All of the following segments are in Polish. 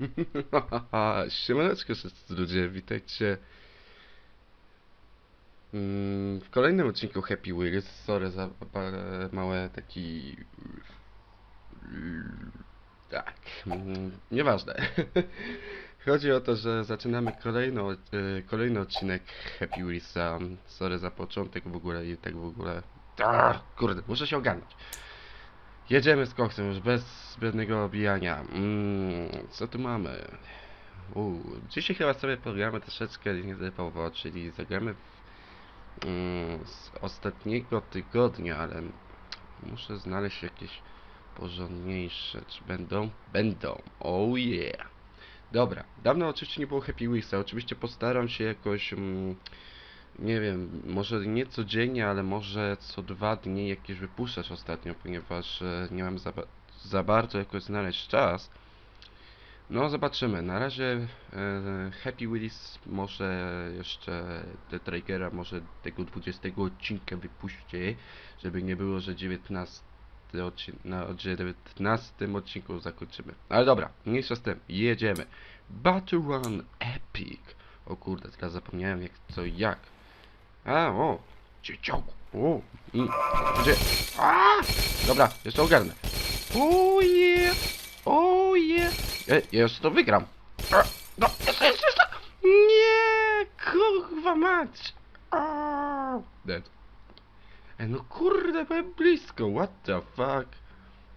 Siemaneczko wszyscy ludzie, witajcie mm, w kolejnym odcinku Happy Wheels. Sorry za małe taki... Tak, mm, nieważne. Chodzi o to, że zaczynamy kolejny, y, kolejny odcinek Happy Wheelsa. Sorry za początek w ogóle i tak w ogóle... Kurde, muszę się ogarnąć. Jedziemy z koksem już bez zbędnego obijania. Mm, co tu mamy? Uuu, dzisiaj chyba sobie pogramy troszeczkę nietypowo, czyli zagramy w, mm, z ostatniego tygodnia, ale muszę znaleźć jakieś porządniejsze. Czy będą? Będą. Oh yeah. Dobra, dawno oczywiście nie było Happy Wheelsa. Oczywiście postaram się jakoś, mm, nie wiem, może nie codziennie, ale może co dwa dni jakieś wypuszczać ostatnio, ponieważ e, nie mam za, za bardzo jakoś znaleźć czas. No, zobaczymy. Na razie e, Happy Wheels może jeszcze The Trigera może tego 20 odcinka wypuśćcie, żeby nie było, że 19 odcin na 19 odcinku zakończymy. Ale dobra, mniejsza z tym, jedziemy. Battle Run Epic. O kurde, teraz zapomniałem jak co jak. A, o, dzieciaku. O, mm, gdzie? A, dobra, jeszcze ogarnę. O yeah, o yeah. E, ja jeszcze to wygram. A, no, jeszcze, jeszcze, jeszcze. Nie, kurwa mać. A, Dead. E, no kurde, byłem blisko, what the fuck.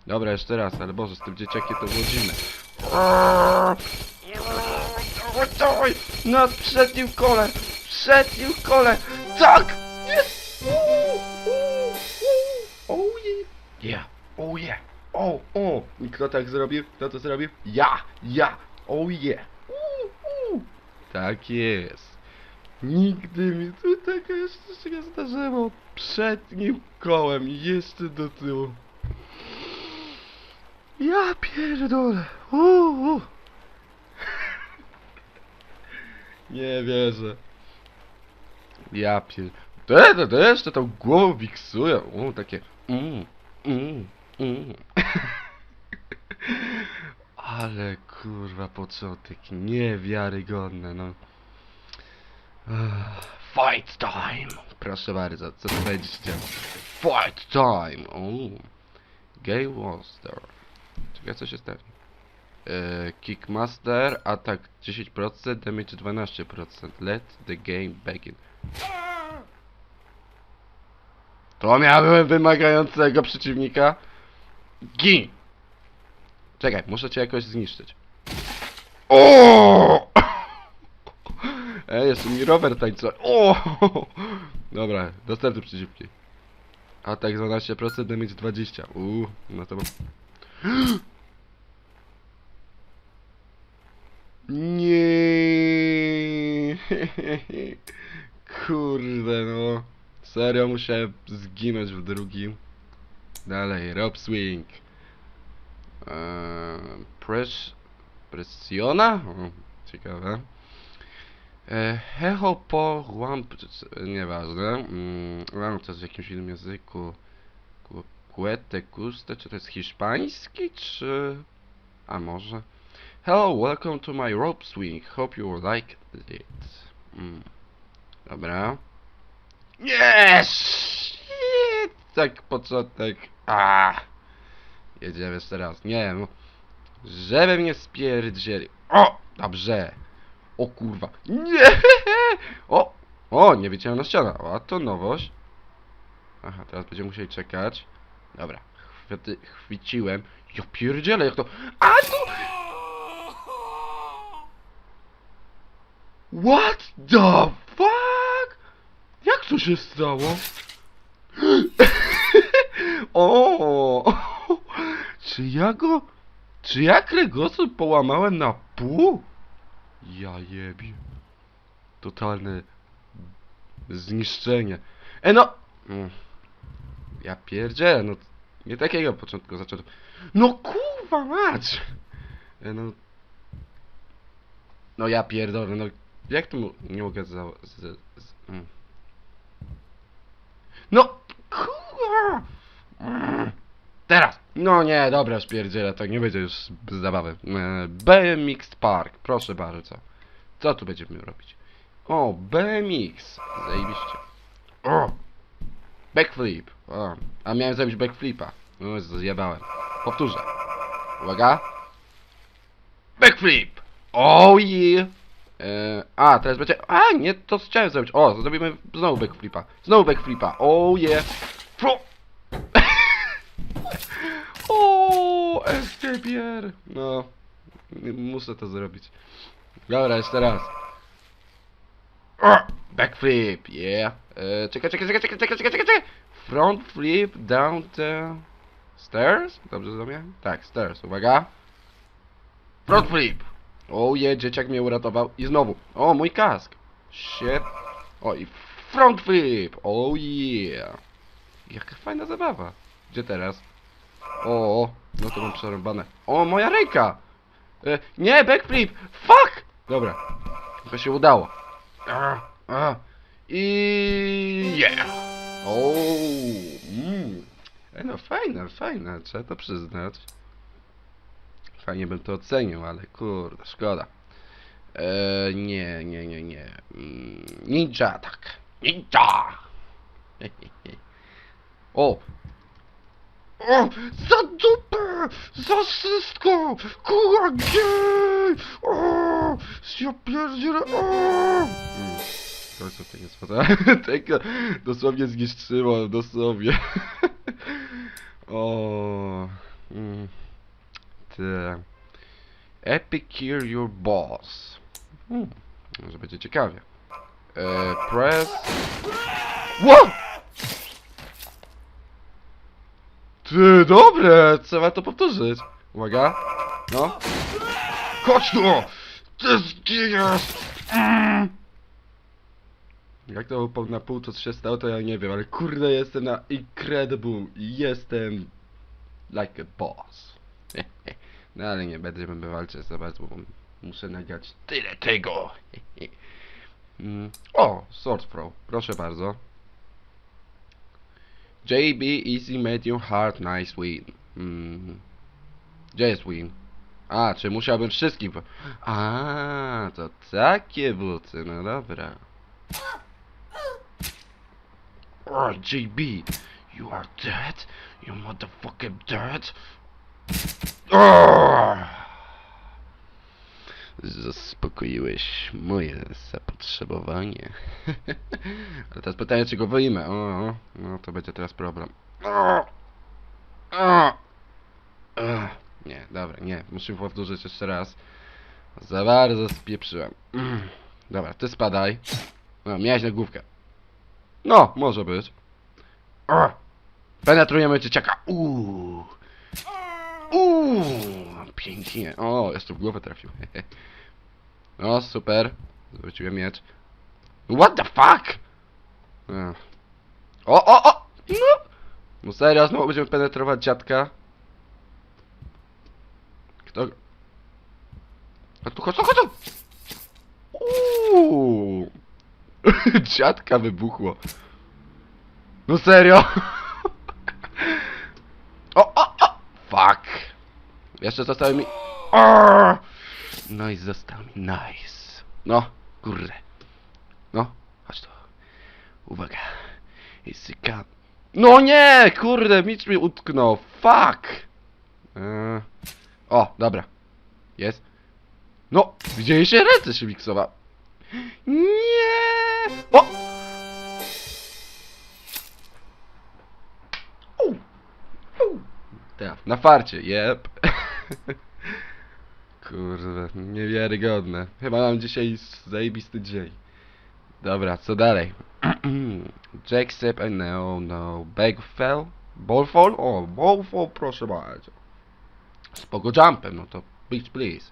Dobra, jeszcze raz, ale Boże, z tym dzieciakiem to było dziwne. Dawaj! Na przednim kole! Przednim kole! Tak! Jest! Uuu, uuu, uuu. Oh yeah! Yeah! Oh yeah! O, o! I kto tak zrobił? Kto to zrobił? Ja! Ja! Oh yeah! Uuu. Tak jest! Nigdy mi tu tego jeszcze się nie zdarzyło. Przednim kołem jeszcze do tyłu. Ja pierdolę. Uuu. Nie wierzę. Ja pier... Te, te, te jeszcze tą głową wiksują. U, takie... Mm, mm, mm. Ale kurwa początek niewiarygodne, no. Fight time! Proszę bardzo, co tu będzie się działo? Fight time! Uuu. Gay Monster. Czekaj, co się stanie? Eee, Kickmaster, atak 10%, damage 12%. Let the game begin. To miałem wymagającego przeciwnika. Gin! Czekaj, muszę cię jakoś zniszczyć. O! Ej, jeszcze mi rower tańczy. O! Dobra, dostępny przeciwki. Atak 12%, damage 20. Uuu, no to... Nie. Kurde no. Serio musiałem zginąć w drugim. Dalej, Rob Swing. Eee? O, ciekawe. Eee, po łamp... Nieważne. Mm, mam to w jakimś innym języku. Ku- Kuete, kuste, czy to jest hiszpański, czy... A może... Hello, welcome to my rope swing. Hope you like it. Mm. Dobra. Yes! Shit! Tak początek. Ah! Jedziemy jeszcze raz. Nie no. Żeby mnie spierdzieli. O! Dobrze. O kurwa. Nie! O! O, nie wyciąłem na ścianę. O, a to nowość. Aha, teraz będziemy musieli czekać. Dobra. Chwyty, chwyciłem. Ja pierdzielę, jak to... A tu... What the fuck? To się stało? o! Czy ja go... Czy ja kręgosłup połamałem na pół? Ja jebie. Totalne... Zniszczenie. E no... Mm. Ja pierdzielę, no... Nie takiego początku zacząłem. No kurwa mać! E no... No ja pierdolę, no... Jak to mu... nie mogę za... Z, z, mm. No! Teraz! No nie, dobra, spierdzielę, to nie będzie już zabawy. E, BMX Park, proszę bardzo. Co tu będziemy robić? O, BMX. Zajebiście. O! Backflip. O, a miałem zrobić backflipa. No, zjebałem. Powtórzę. Uwaga. Backflip! Oh yeah! E, a, teraz będzie... A, nie, to chciałem zrobić. O, zrobimy znowu backflipa. Znowu backflipa. O, oh, yeah. Pro... o, escapier. No, muszę to zrobić. Dobra, jeszcze raz. Backflip, yeah. Eee, czekaj, czekaj, czekaj, czekaj, czekaj, czekaj, czekaj. Front flip down the... Stairs? Dobrze zrobiłem? Tak, stairs, uwaga. Front flip. O je, dzieciak mnie uratował. I znowu. O, mój kask. Shit. O, i front flip. O yeah. Jaka fajna zabawa. Gdzie teraz? O, no to mam przerąbane. O, moja ręka. E, nie, backflip. Fuck. Dobra. To się udało. A, a. I yeah. O, mm. E, no fajne, fajne, trzeba to przyznać. Fajnie bym to ocenił, ale kurde, szkoda. E, nie, nie, nie, nie. Mm, ninja atak. Ninja! o! O! Za dupę! Za wszystko! Kurwa, O! Ja pierdzielę! O! Końcu tego spada. Tego dosłownie zniszczyło, dosłownie. o. Mm. Te. Epicure your boss. Hmm. Może będzie ciekawie. E, press. Wow! Ty, dobre! Trzeba to powtórzyć. Uwaga. No. Chodź tu! Ty zginiesz! Mm. Jak to upał na pół, co się stało, to ja nie wiem, ale kurde, jestem na Incredible. Jestem like a boss. No ale nie będziemy walczyć za bardzo, bo muszę nagrać tyle tego. Mm. O, Sword Pro, proszę bardzo. JB Easy Medium Hard Nice Win. Mm. Gdzie jest win? A, czy musiałbym wszystkim... A, to takie buty, no dobra. Oh, JB, you are dead? You motherfucking dead? Zaspokoiłeś moje zapotrzebowanie. Ale teraz pytanie, czy go wyjmę. O, no to będzie teraz problem. O! O! Nie, dobra, nie. Musimy powtórzyć jeszcze raz. Za bardzo spieprzyłem. Dobra, ty spadaj. No, miałeś na główkę. No, może być. O! Penetrujemy dzieciaka. Uuu. Uuu, pięknie. O, jeszcze w głowę trafił. O, super. Zwróciłem miecz. What the fuck? O, o, o! No! No serio, znowu będziemy penetrować dziadka. Kto? A tu chodź, chodź, chodź! Uuu. Dziadka wybuchło. No serio? O, o, o! Fuck! Jeszcze zostały mi... O! No i został mi nice. No, kurde. No, chodź tu. Uwaga. Jest ka... No nie! Kurde, micz mi utknął. Fuck! Eee. O, dobra. Jest. No, widzieliście? Ręce się miksowa. Nie! O! U. U. Tak, na farcie, jep. Kurde, niewiarygodne. Chyba mam dzisiaj zajebisty dzień. Dobra, co dalej? Jack Sip, and no, no. Bagfell? Ballfall? O, Ballfall, proszę bardzo. Z pogo jumpem, no to please, please.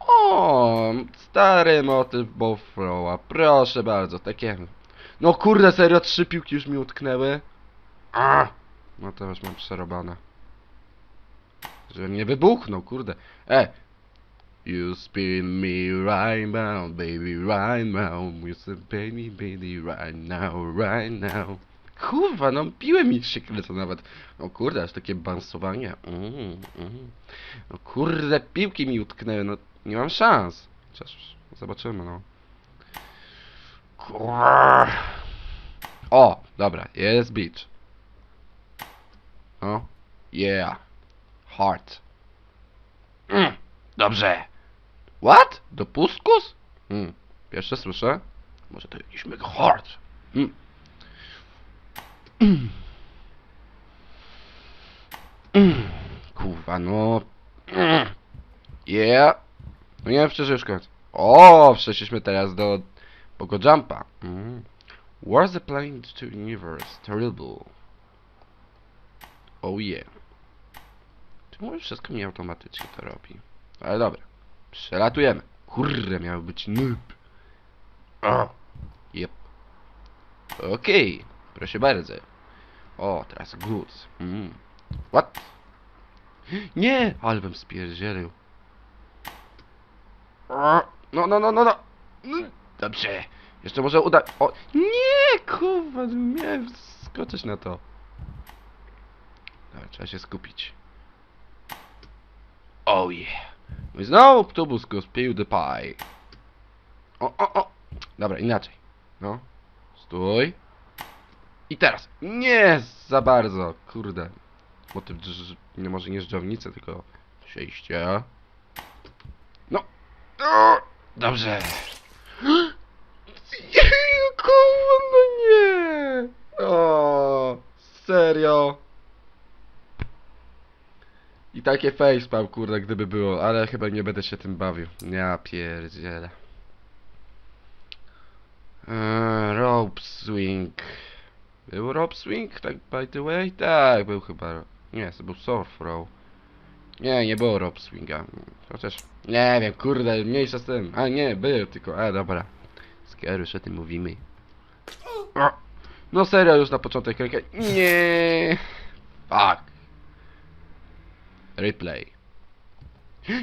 O, stary motyw Ballflowa, proszę bardzo, takie... No kurde, serio, trzy piłki już mi utknęły. A, no to już mam przerobane. Żeby nie wybuchnął, kurde. E! You spin me right now, baby, right now. You spin me, baby, right now, right now. Kurwa, no piły mi się kręcą nawet. O kurde, aż takie bansowanie. Mm, mm. No kurde, piłki mi utknęły, no nie mam szans. Chociaż zobaczymy, no. Kurwa. O, dobra, jest beach. O, yeah. Heart. Mm, dobrze. What? Do puskus? Mm, pierwsze słyszę. Może to jakiś mega heart. Mm. Mm. Kurwa, no. Mm. Yeah. No nie wiem, szczerze już koniec. O, przeszliśmy teraz do Pogo Jumpa. Mm. Where's the plane to universe? Terrible. Oh yeah. Czy może wszystko mi automatycznie to robi? Ale dobra. Przelatujemy. Kurde, miał być noob. O. Yep. Okej. Proszę bardzo. O, teraz goods. Mm. What? Nie! Ale bym spierdzielił. No, no, no, no, no. Mm, Dobrze. Jeszcze może uda... O, nie, kurwa, miałem skoczyć na to. Dobra, trzeba się skupić. Oh yeah. No i znowu autobus go spił the pie. O, o, o. Dobra, inaczej. No. Stój. I teraz. Nie, za bardzo. Kurde. Motyw drż... nie może nie żdżownicy, tylko przejście. No. O, Dobrze. Kurwa, no nie. O, serio. Takie facepalm, kurde, gdyby było, ale chyba nie będę się tym bawił. Ja pierdzielę. Eee, rope swing. Był rope swing, tak by the way? Tak, był chyba. Nie, to był surf row. Nie, nie było rope swinga. Chociaż, nie wiem, kurde, mniejsza z tym. A nie, był tylko, a dobra. Skoro już o tym mówimy. No serio, już na początek rękę. Nie. Fuck. Replay.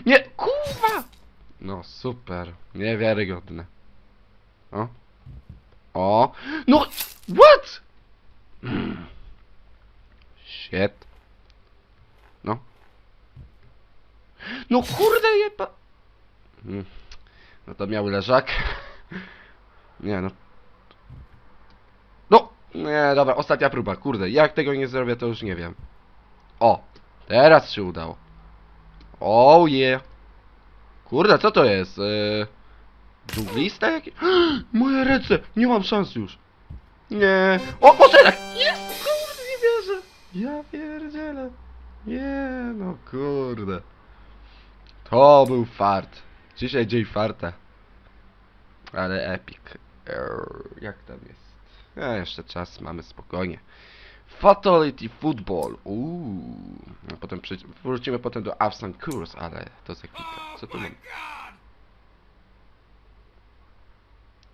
Nie, kurwa! No super, niewiarygodne. O. O. No, what? Shit. No. No kurde jeba. Mm. No to miał leżak. Nie no. No! Nie, dobra, ostatnia próba, kurde. Jak tego nie zrobię, to już nie wiem. O! Teraz się udało. Oh yeah. Kurde, co to jest? Yy... Dżunglista jakiś? Moje ręce! Nie mam szans już. Nie. O, motelek! Jest! Kurde, nie wierzę. Ja pierdzielę. Nie, no kurde. To był fart. Dzisiaj dzień farta. Ale epic. Jak tam jest? A, jeszcze czas, mamy spokojnie. Fatality Football. Uuu. A potem wrócimy potem do Absent Course, ale to za chwilkę. Co tu mam?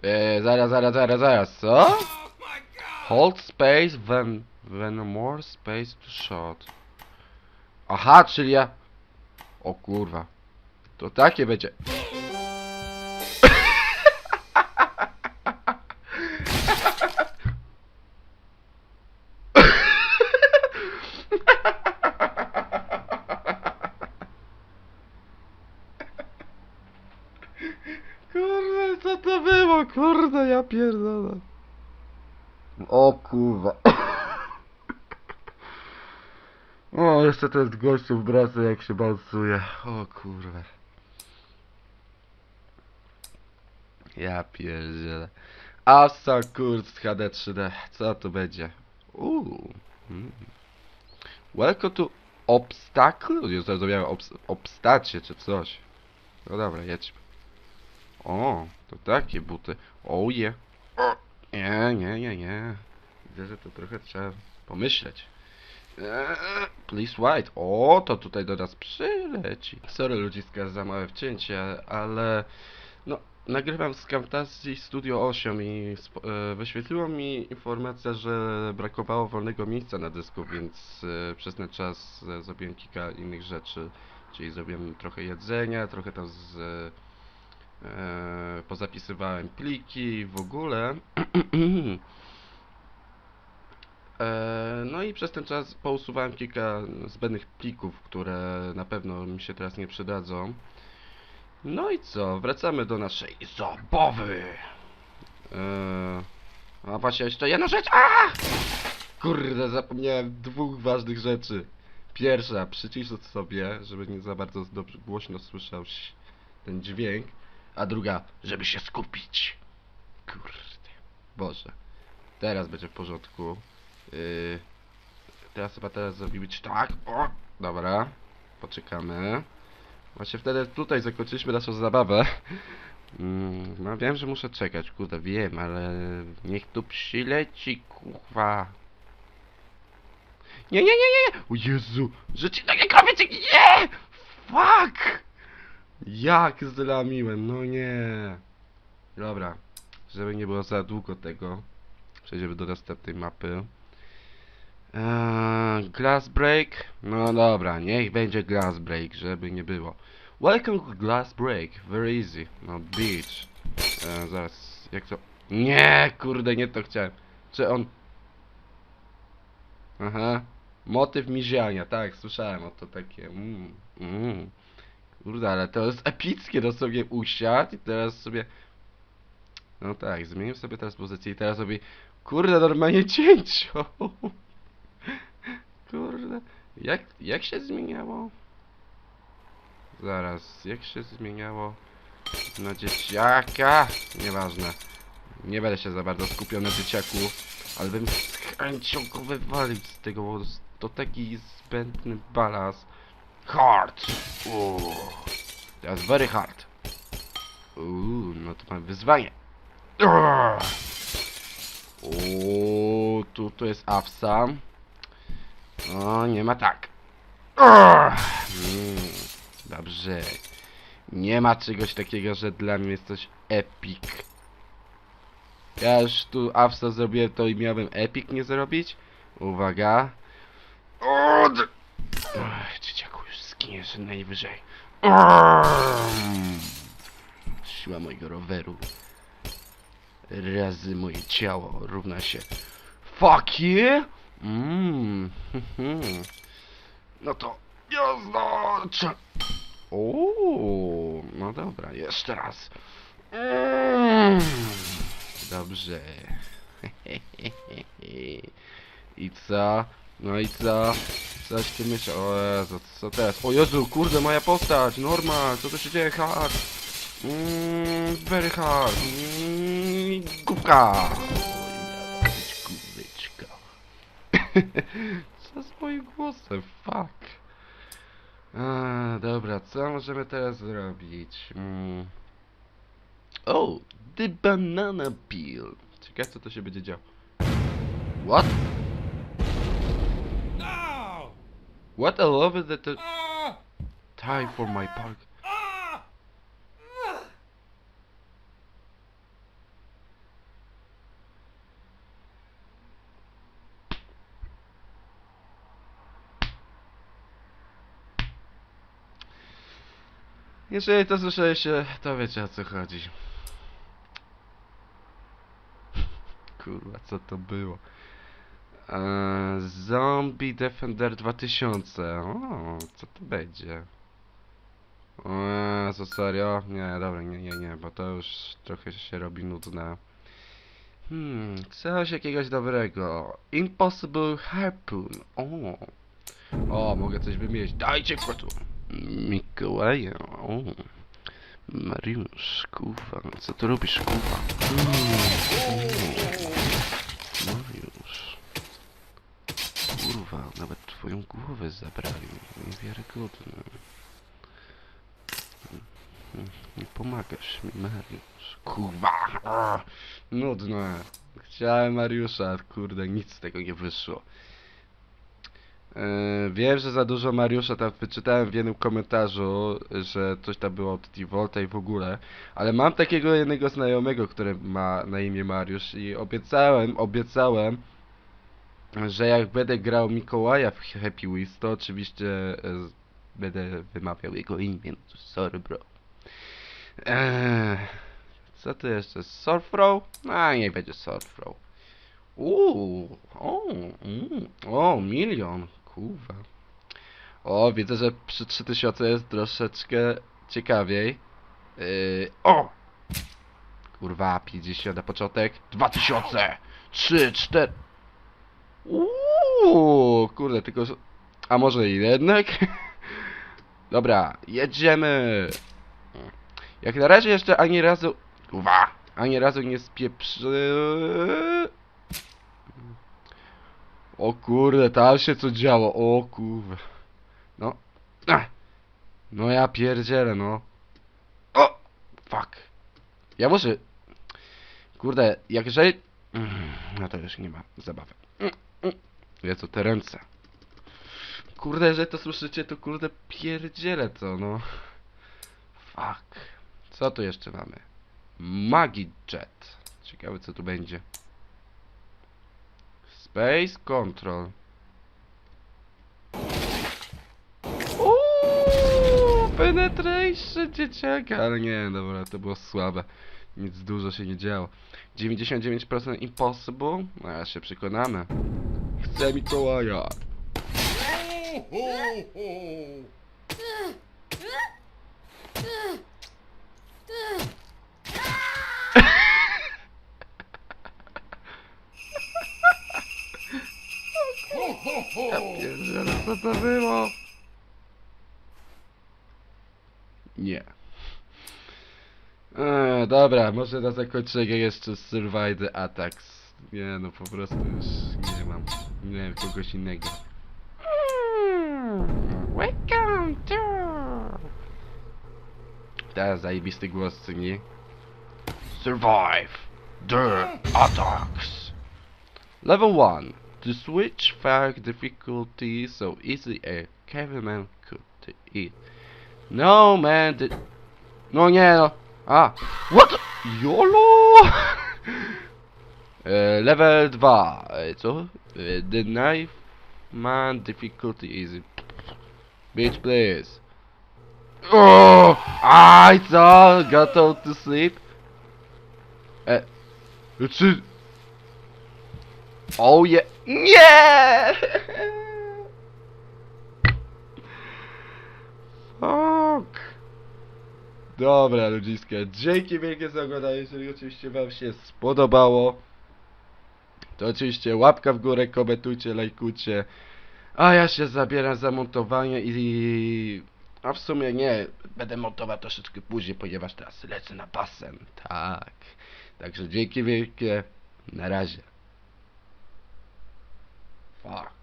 Eee, zaraz, zaraz, zaraz, zaraz, co? Hold space, when, when more space to shot. Aha, czyli ja... O kurwa. To takie będzie. Ja pierdolę. O kurwa. O, jeszcze to jest gościu w brace jak się balsuje. O kurwa. Ja pierdzielę. Asa kurs HD 3D. Co to będzie? Uuu. Mm. Welcome to Obstacle? Nie zrozumiałem obs obstacie czy coś. No dobra, jedźmy. O, to takie buty. Oh yeah. Nie, nie, nie, nie. Widzę, że to trochę trzeba pomyśleć. Please white. O, to tutaj do nas przyleci. Sorry ludziska za małe wcięcie, ale no, nagrywam z Camtasia Studio 8 i e, wyświetliło mi informacja, że brakowało wolnego miejsca na dysku, więc e, przez ten czas e, zrobiłem kilka innych rzeczy. Czyli zrobiłem trochę jedzenia, trochę tam z, e, pozapisywałem pliki w ogóle. E, no i przez ten czas pousuwałem kilka zbędnych plików, które na pewno mi się teraz nie przydadzą. No i co? Wracamy do naszej zabawy. E, a właśnie jeszcze jedna rzecz. A! Kurde, zapomniałem dwóch ważnych rzeczy. Pierwsza, przycisz sobie, żeby nie za bardzo dobrze głośno słyszał ten dźwięk. A druga, żeby się skupić. Kurde. Boże. Teraz będzie w porządku. Yy, teraz chyba teraz zrobimy tak. O! Dobra. Poczekamy. Właśnie wtedy tutaj zakończyliśmy naszą zabawę. Mm, no wiem, że muszę czekać, kurde, wiem, ale niech tu przyleci, kurwa. Nie, nie, nie, nie! O Jezu! Życie takie krowiece, nie! Fuck! Jak zlamiłem, no nie. Dobra, żeby nie było za długo tego, przejdziemy do następnej mapy. Eee, glass break? No dobra, niech będzie glass break, żeby nie było. Welcome to glass break, very easy. No beach. Eee, zaraz, jak to... Nie, kurde, nie to chciałem. Czy on... Aha. Motyw miziania, tak, słyszałem o to takie. Mm, mm. Kurde, ale to jest epickie, to sobie usiadł i teraz sobie... No tak, zmienił sobie teraz pozycję i teraz sobie... Kurde, normalnie cięcio! Kurde, jak, jak się zmieniało? Zaraz, jak się zmieniało na dzieciaka? Nieważne. Nie będę się za bardzo skupiał na dzieciaku, ale bym z chęcią go wywalił z tego, bo to taki zbędny balans. Hard! Uuu. That's very hard. Uuu, no to mamy wyzwanie. Uuu, tu to jest Afsa. O, nie ma tak. Urgh. Mm, dobrze. Nie ma czegoś takiego, że dla mnie jest coś epic. Ja już tu Afsa zrobiłem to i miałem epic nie zrobić. Uwaga. O, d- Ach, dzieciaku, już zginiesz najwyżej. Siła mojego roweru razy moje ciało równa się Fuck yeah! Mmm. No to jazda! Cze- Uuu, no dobra, jeszcze raz. Mm. Dobrze. I co? No i co? Coś ty myślisz? O Jezu, co teraz? O Jezu, kurde, moja postać! Normal, co to się dzieje? Hard! Mmm, very hard! Mmm, główeczka. Co z moim głosem? Fuck. A, dobra, co możemy teraz zrobić? Mm. Oh, the banana peel. Ciekawe co to się będzie działo. What? What I love is that the Ah! time for my park. Jeżeli to słyszeliście, to wiecie o co chodzi. Kurwa, co to było? Eee, Zombie Defender 2000. O, co to będzie? O Jezu, serio? Nie, dobra, nie, nie, nie, bo to już trochę się robi nudne. Hmm, coś jakiegoś dobrego. Impossible Harpoon. O. O, mogę coś wymienić. Dajcie kwotu. Mikołaja. O. Mariusz, kuwa. Co ty robisz, kuwa? Mariusz. Kurwa, nawet twoją głowę zabrali. Niewiarygodne. Nie pomagasz mi, Mariusz. Kurwa! Nudne. Chciałem Mariusza, kurde, nic z tego nie wyszło. Yy, wiem, że za dużo Mariusza tam wyczytałem w jednym komentarzu, że coś tam było od T-Volta i w ogóle, ale mam takiego jednego znajomego, który ma na imię Mariusz i obiecałem, obiecałem, że jak będę grał Mikołaja w Happy Wheels, to oczywiście e, będę wymawiał jego imię. No Sorry, bro. Eee, co tu jeszcze? Surfrow? A, niech będzie Surfrow. Uuu, o, mm, o, milion, kurwa. O, widzę, że przy 3000 jest troszeczkę ciekawiej. Yy, o! Kurwa, 50 na początek. 2000! 3, 4. Uuu, kurde, tylko. A może i jednak? Dobra, jedziemy! Jak na razie jeszcze ani razu. Kurwa! Ani razu nie spieprzy. O kurde, tam się co działo. O kurwa. No. No ja pierdzielę, no. O! Fuck. Ja muszę... Kurde, jak jeżeli... Mm, No to już nie ma zabawy. Mm. Jezu, te ręce. Kurde, jeżeli to słyszycie, to kurde pierdzielę to, no. Fuck. Co tu jeszcze mamy? Magic Jet. Ciekawe co tu będzie. Space Control. Uuu, penetration dzieciaka, ale nie, dobra, to było słabe. Nic dużo się nie działo. 99% impossible? No ja się przekonamy. Chcę Mikołaja. Ja pierdzielę, co to było? Nie. Eee, dobra, może na zakończenie jeszcze Survive the Attacks. Nie no, po prostu już nie mam. Nie wiem, kogoś innego. Welcome to... Teraz zajebisty głos, co nie? Survive the Attacks. Level 1. To switch fire difficulty so easy a caveman could eat. No man, the... No nie no. A. What? YOLO! e, level 2. E, co? E, the knife man difficulty easy. Bitch please. Oh! I co? Got out to sleep? E... Czy... Oh yeah. Nie! Fuck. Dobra, ludziska, dzięki wielkie za oglądanie, jeżeli oczywiście wam się spodobało. To oczywiście łapka w górę, komentujcie, lajkujcie. A ja się zabieram za montowanie i... A w sumie nie, będę montował troszeczkę później, ponieważ teraz lecę na basen. Tak. Także dzięki wielkie. Na razie. Fuck.